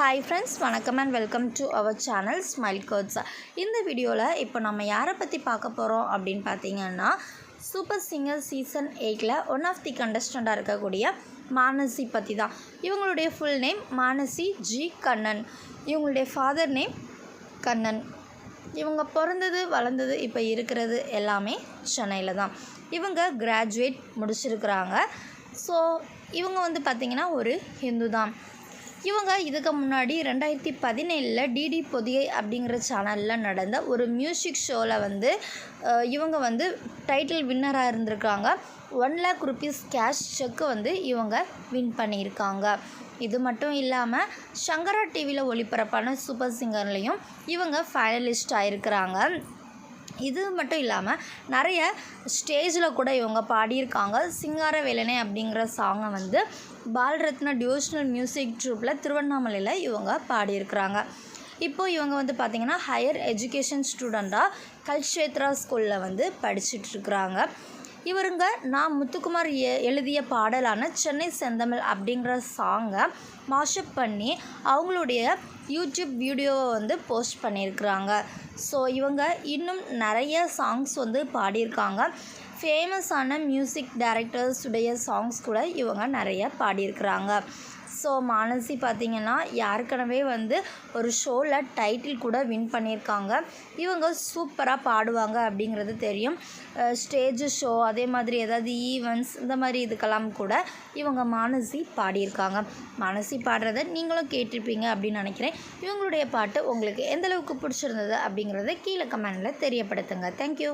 Hi friends வணக்கம் and welcome to our channel smile quotes இந்த வீடியோவில் இப்போ நம்ம யாரை பற்றி பார்க்க போகிறோம் அப்படின்னு பார்த்தீங்கன்னா சூப்பர் சிங்கர் சீசன் எயிட்டில் ஒன் ஆஃப் தி கண்டஸ்டண்ட்டாக இருக்கக்கூடிய மானசி பற்றி தான். இவங்களுடைய full name Manasi G Kannan. இவங்களுடைய ஃபாதர் நேம் கண்ணன். இவங்க பிறந்தது வளர்ந்தது இப்போ இருக்கிறது எல்லாமே சென்னையில் தான். இவங்க கிராஜுவேட் முடிச்சிருக்கிறாங்க. ஸோ இவங்க வந்து பார்த்திங்கன்னா ஒரு ஹிந்து தான். இவங்க இதுக்கு முன்னாடி ரெண்டாயிரத்தி பதினேழில் டிடி பொதிகை அப்படிங்கிற சேனலில் நடந்த ஒரு மியூசிக் ஷோவில் வந்து இவங்க வந்து டைட்டில் வின்னராக இருந்திருக்காங்க. One lakh rupees cash cheque வந்து இவங்க வின் பண்ணியிருக்காங்க. இது மட்டும் இல்லாமல் சங்கரா டிவியில் ஒளிபரப்பான சூப்பர் சிங்கர்லேயும் இவங்க ஃபைனலிஸ்ட் ஆகிருக்கிறாங்க இது மட்டும் இல்லாமல் நிறைய ஸ்டேஜில் கூட இவங்க பாடியிருக்காங்க. சிங்கார வேலனை அப்படிங்கிற சாங்கை வந்து பால்ரத்னா டிவோஷனல் மியூசிக் ட்ரூப்பில் திருவண்ணாமலையில் இவங்க பாடியிருக்கிறாங்க. இப்போ இவங்க வந்து பார்த்திங்கன்னா ஹையர் எஜுகேஷன் ஸ்டூடெண்ட்டாக கல்ஷேத்ரா ஸ்கூலில் வந்து படிச்சுட்ருக்குறாங்க இவருங்க நான் முத்துக்குமார் எ- எழுதிய பாடலான சென்னை செந்தமிழ் அப்படிங்கிற சாங்கை மாஷப் பண்ணி அவங்களுடைய யூடியூப் வீடியோவை வந்து போஸ்ட் பண்ணியிருக்கிறாங்க. ஸோ இவங்க இன்னும் நிறைய சாங்ஸ் வந்து பாடியிருக்காங்க. ஃபேமஸான மியூசிக் டைரக்டர்ஸ் உடைய சாங்ஸ் கூட இவங்க நிறைய பாடியிருக்கிறாங்க. ஸோ மானசி பார்த்திங்கன்னா யாருக்கனவே வந்து ஒரு ஷோவில் டைட்டில் கூட வின் பண்ணியிருக்காங்க. இவங்க சூப்பராக பாடுவாங்க அப்படிங்கிறது தெரியும். ஸ்டேஜ் ஷோ அதே மாதிரி ஏதாவது ஈவெண்ட்ஸ் இந்த மாதிரி இதுக்கெல்லாம் கூட இவங்க மானசி பாடியிருக்காங்க. மானசி பாடுறத நீங்களும் கேட்டிருப்பீங்க அப்படின்னு நினைக்கிறேன். இவங்களுடைய பாட்டு உங்களுக்கு எந்தளவுக்கு பிடிச்சிருந்தது அப்படிங்கிறத கீழே கமெண்டில் தெரியப்படுத்துங்க. தேங்க்யூ